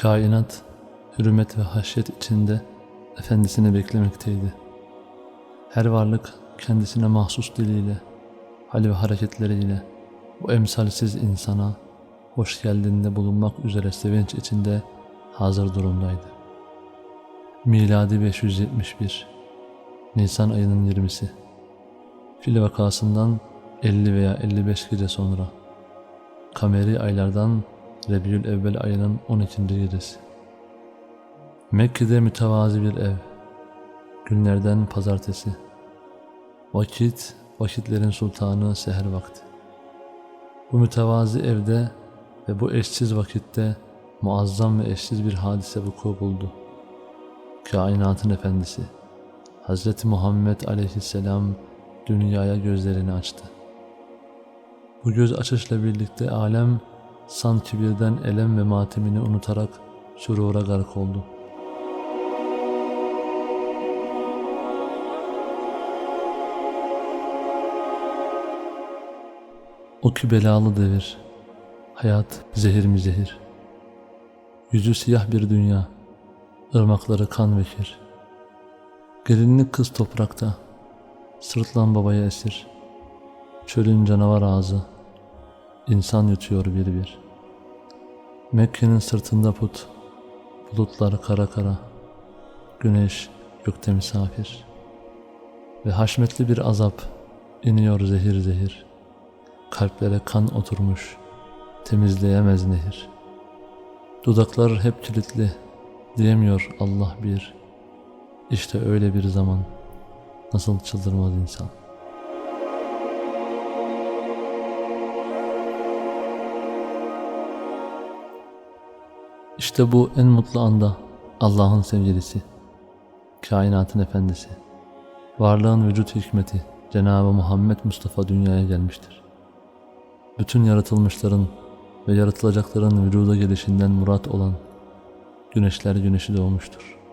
Kainat hürmet ve haşyet içinde efendisini beklemekteydi. Her varlık kendisine mahsus diliyle, hal ve hareketleriyle bu emsalsiz insana hoş geldiğinde bulunmak üzere sevinç içinde hazır durumdaydı. Miladi 571 Nisan ayının 20'si Fil vakasından 50 veya 55 gece sonra Kameri aylardan Rebiyül Evvel ayının 12. gecesi Mekke'de mütevazi bir ev Günlerden pazartesi Vakit, vakitlerin sultanı seher vakti Bu mütevazi evde ve bu eşsiz vakitte muazzam ve eşsiz bir hadise vuku buldu. Kainatın efendisi Hz. Muhammed aleyhisselam dünyaya gözlerini açtı. Bu göz açışla birlikte alem sanki birden elem ve matemini unutarak sürura gark oldu. O ki belalı devir, hayat zehir mi zehir. Yüzü siyah bir dünya, ırmakları kan ve kir. Gelinlik kız toprakta, sırtlan babaya esir. Çölün canavar ağzı, insan yutuyor bir bir. Mekke'nin sırtında put, bulutlar kara kara, güneş gökte misafir. Ve haşmetli bir azap iniyor zehir zehir. Kalplere kan oturmuş, temizleyemez nehir. Dudaklar hep kilitli, diyemiyor Allah bir. İşte öyle bir zaman, nasıl çıldırmaz insan. İşte bu en mutlu anda Allah'ın sevgilisi, kainatın efendisi, varlığın vücut hikmeti Cenab-ı Muhammed Mustafa dünyaya gelmiştir. Bütün yaratılmışların ve yaratılacakların vücuda gelişinden murat olan güneşler güneşi doğmuştur.